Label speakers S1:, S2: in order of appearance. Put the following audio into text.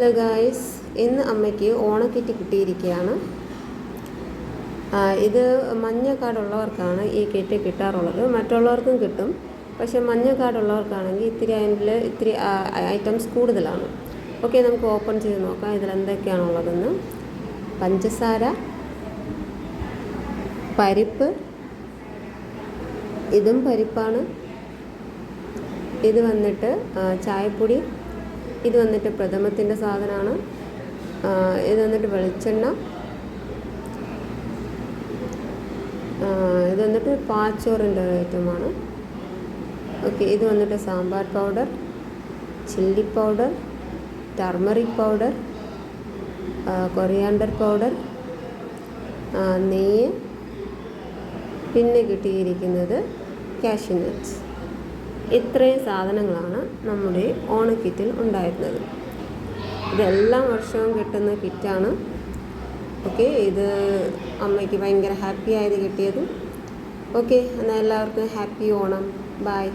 S1: Hello guys ഇന്ന് അമ്മയ്ക്ക് ഓണക്കിറ്റ് കിട്ടിയിരിക്കുകയാണ്. ഇത് മഞ്ഞ കാർഡുള്ളവർക്കാണ് ഈ കിറ്റ് കിട്ടാറുള്ളത്. മറ്റുള്ളവർക്കും കിട്ടും. പക്ഷേ മഞ്ഞ കാർഡുള്ളവർക്കാണെങ്കിൽ ഇത്തിരി അതിൽ ഇത്തിരി ഐറ്റംസ് കൂടുതലാണ്. ഓക്കെ നമുക്ക് ഓപ്പൺ ചെയ്ത് നോക്കാം. ഇതിൽ എന്തൊക്കെയാണുള്ളതെന്ന് പഞ്ചസാര പരിപ്പ് ഇതും പരിപ്പാണ്. ഇത് വന്നിട്ട് ചായപ്പൊടി ഇത് വന്നിട്ട് പ്രഥമത്തിന്റെ സാധനമാണ് ഇത് വന്നിട്ട് വെളിച്ചെണ്ണ. ഇത് വന്നിട്ട് പാച്ചോറിന്റെ ഐറ്റമാണ്. ഓക്കെ ഇത് വന്നിട്ട് sambar powder chilli powder turmeric powder coriander powder നെയ്യ്. പിന്നെ കിട്ടിയിരിക്കുന്നത് കാഷ്യൂ നട്ട്സ് ഇത്രയും സാധനങ്ങളാണ് നമ്മുടെ ഓണക്കിറ്റിൽ ഉണ്ടായിരുന്നത്. ഇതെല്ലാം വർഷവും കിട്ടുന്ന കിറ്റാണ്. ഓക്കെ ഇത് അമ്മയ്ക്ക് ഭയങ്കര ഹാപ്പി ആയത് കിട്ടിയത്. ഓക്കെ എന്നാൽ എല്ലാവർക്കും ഹാപ്പി ഓണം. ബായ്